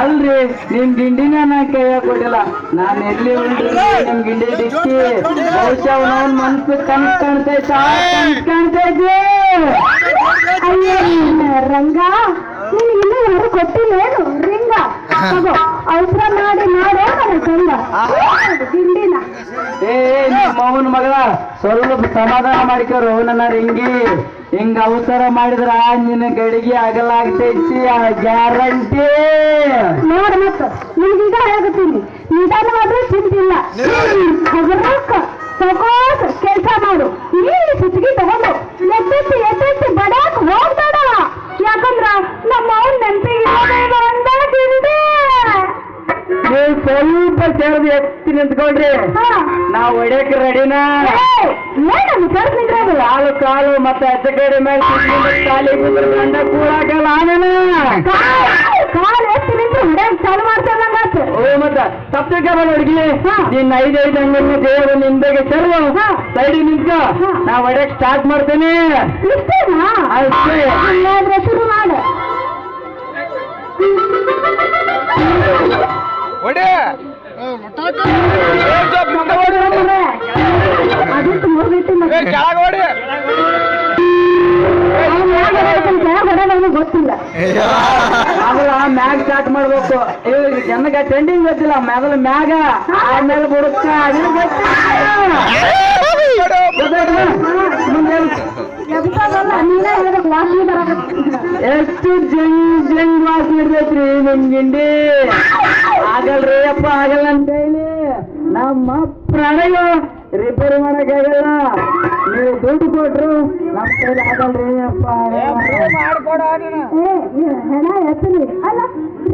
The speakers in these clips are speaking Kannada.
ಅಲ್ರಿ ನಿಮ್ ಗಿಂಡಿನ ಕೈಯ ಕೊಟ್ಟಿಲ್ಲ ನಾನ್ ಎಲ್ಲಿ ಉಂಡ್ರಿ ನಿಮ್ ಗಿಂಡಿ ದಿಕ್ಕಿ. ಬಹುಶಃ ಅವನವನ್ ಮನ್ಸು ಕಣ್ ಕಾಣ್ತೈತ ಕಾಣ್ತೈತಿ ರಂಗ ನಿನ್ ಇನ್ನೂ ಯಾರು ಕೊಟ್ಟಿಲ್ಲೇನು ರಿಂಗ ತಗೋ ಅವಸರ ಮಾಡಿ ಮಾಡೋ ನನ್ನ ಕಂದ ಗಿಂಡಿನ ಏ ನಿಮ್ಮ ಅವನ ಮಗಳ ಸ್ವಲ್ಪ ಸಮಾಧಾನ ಮಾಡಿಕೋರು ನನ್ನ ರಿಂಗಿ. ಹಿಂಗ ಅವಸರ ಮಾಡಿದ್ರ ನಿನ್ನ ಗಡಿಗೆ ಆಗಲಾಗ್ತೈತಿ ಗ್ಯಾರಂಟಿ. ನೋಡ ಮತ್ತ ನಿಮ್ಗೀಗ ಹೇಳಕತ್ತೀನಿ ನಿಧಾನವಾದ್ರೂ ಚಿಂತಿಲ್ಲ ಹಗರಕ್ಕ ತಗೋಸ್ ಕೆಲಸ ಸ್ವಲ್ಪ ಸೇರಿದ ಎತ್ತಿ ನಿಂತ್ಕೊಳ್ರಿ. ನಾವ್ ಹೊಡ್ಯಕ್ ರೆಡಿನಾ ಕಾಲು ಕಾಲು ಮತ್ತೆ ಅಚ್ಚ ಕಡೆ ಮೇಲೆ ಕಾಲಿ ಕುತ್ಕೊಂಡ ಕೂಡಾಕಲ್ಲ ಆಮೇಲೆ? ಎತ್ತಿ ನಿಂತು ಚಾಲು ಮಾಡ್ತೇವಂಗಾತು ಓ ಮತ್ತ ತಪ್ಪಿಕ ಹುಡುಗಿ ನಿನ್ನ ಐದು ಐದು ಅಂಗಡಿ ದೇವರು ನಿಂದಗೆ ಸರ್ವ ಸೈಡ್ ಹಾ. ನಾ ಒಡೆಯಕ್ ಸ್ಟಾರ್ಟ್ ಮಾಡ್ತೇನೆ. ಅಷ್ಟೇ. ಶುರು ಮಾಡು. ಹೊಡಿ ಅದಕ್ಕೆ ಮುಗಿತು ಏ, ಕೆಳಗ್ ಹೊಡಿ ಗೊತ್ತಿಲ್ಲ ಮೊದಲ ಮ್ಯಾಗ್ ಸ್ಟಾರ್ಟ್ ಮಾಡ್ಬೇಕು ಇವಾಗ ಜನಗ ಟ್ರೆಂಡಿಂಗ್ ಗೊತ್ತಿಲ್ಲ ಮೊದಲ ಮ್ಯಾಗ ಆಮೇಲೆ ಬುಡಕ್ಕ ಅದನ್ನ ಗೊತ್ತಿಲ್ಲ. ಗೊತ್ತಾಯ್ತಾ? ಮುಂದೆ ಎಬ್ಸೋದಲ್ಲ ನೀನೇ ಹೇಳ್ಬೇಕು ವಾಸನೆ ಬರಕತ್ತಿಲ್ಲ ಎಷ್ಟು ಜಂಗ್ ಜಂಗ್ ವಾಸನೆ ಇರ್ತೈತ್ರಿ ನಿಮ್ ಅಪ್ಪ ಆಗಲ್ಲ ಅಂತ ಹೇಳಿ ನಮ್ಮ ಪ್ರಣಯ ರಿಪೇರಿ ಮಾಡಕ್ಕಾಗಲ್ಲ ನೀವು ದುಡ್ಡು ಕೊಟ್ರು ನಮ್ಮ ಕೈಲಿ ಆಗಲ್ರಿ ಅಪ್ಪ. ಹೆಣ ಎತ್ತಲಿ ಅಲ್ಲ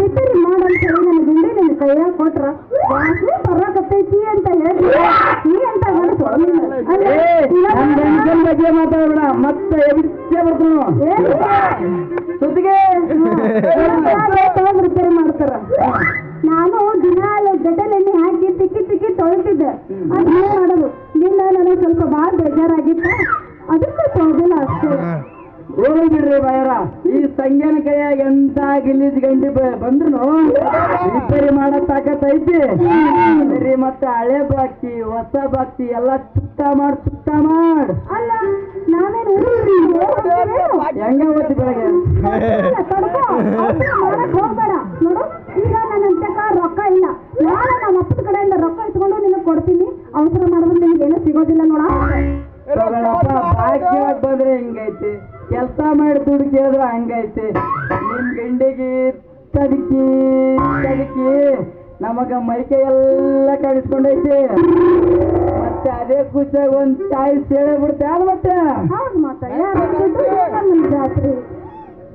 ರಿಪೇರಿ ಮಾಡಂತ ಹೇಳಿ ನನ್ನ ಗುಂಡಿ ನಿನ್ನ ಕೈಯಾಗ ಕೊಟ್ರ. ಬರಕತ್ತೈತಿ ಅಂತ ಹೇಳಿ ನೀ ಅಂತ ಬಗ್ಗೆ ಮತ್ತೆ ಎಬಿಚ್ಚೆ ಬರ್ತಾನು ಸುತ್ತಿಗೆ. ತಿಕ್ಕಿ ಅದೇ ಮಾಡೋದು? ನಿನ್ನ ನನಗೆ ಸ್ವಲ್ಪ ಬಾಳ ಬೇಜಾರಾಗಿತ್ತ. ಅದಕ್ಕೆ ಪ್ರಾಬ್ಲಮ್ ಅಷ್ಟೇ ಹೋಗ್ಲಿ ಬಿಡ್ರಿ ಬಾಯರ ಈ ತಂಗಿನ ಕೈಯಾಗ ಎಂತ ಗಿಲೀಜ್ ಗಂಡಿ ಬಂದ್ರು ರಿಪೇರಿ ಮಾಡೋ ತಾಕತ್ ಐತಿ? ಸರಿ ಮತ್ತೆ ಹಳೆ ಬಾಕಿ ಹೊಸ ಬಾಕಿ ಎಲ್ಲ ಸುತ್ತ ಮಾಡ್ ಸುತ್ತ ಮಾಡ್. ಅಲ್ಲ ಹೆಂಗ ಓದಿ ಬೆಳಗ್ಗೆ? ನಿನಗೆ ಅವಸರ ಮಾಡಿದ್ರೆ ನಿಮ್ಗೆ ಏನೂ ಸಿಗೋದಿಲ್ಲ ನೋಡ. ಬಂದ್ರೆ ಹಿಂಗೈತಿ? ಕೆಲಸ ಮಾಡಿ ದುಡ್ಡು ಕೇಳಿದ್ರೆ ಹಂಗೈತಿ. ನಿಮ್ ಗಂಡಿಗೆ ತಡಕಿ ತಡಕಿ ನಮಗ ಮೈಕೆ ಎಲ್ಲ ಕಡಿಸ್ಕೊಂಡೈತಿ ಮತ್ತೆ ಅದೇ ಖುಷಿಯಾಗಿ ಒಂದ್ ಚಾಯ್ ಸೇಳೆ ಬಿಡ್ತೆ ಮತ್ತೆ?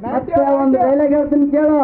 ಮತ್ತೆ ಒಂದು ಡೈಲಾಗ್ ಹೇಳ್ತೀನಿ ಕೇಳು.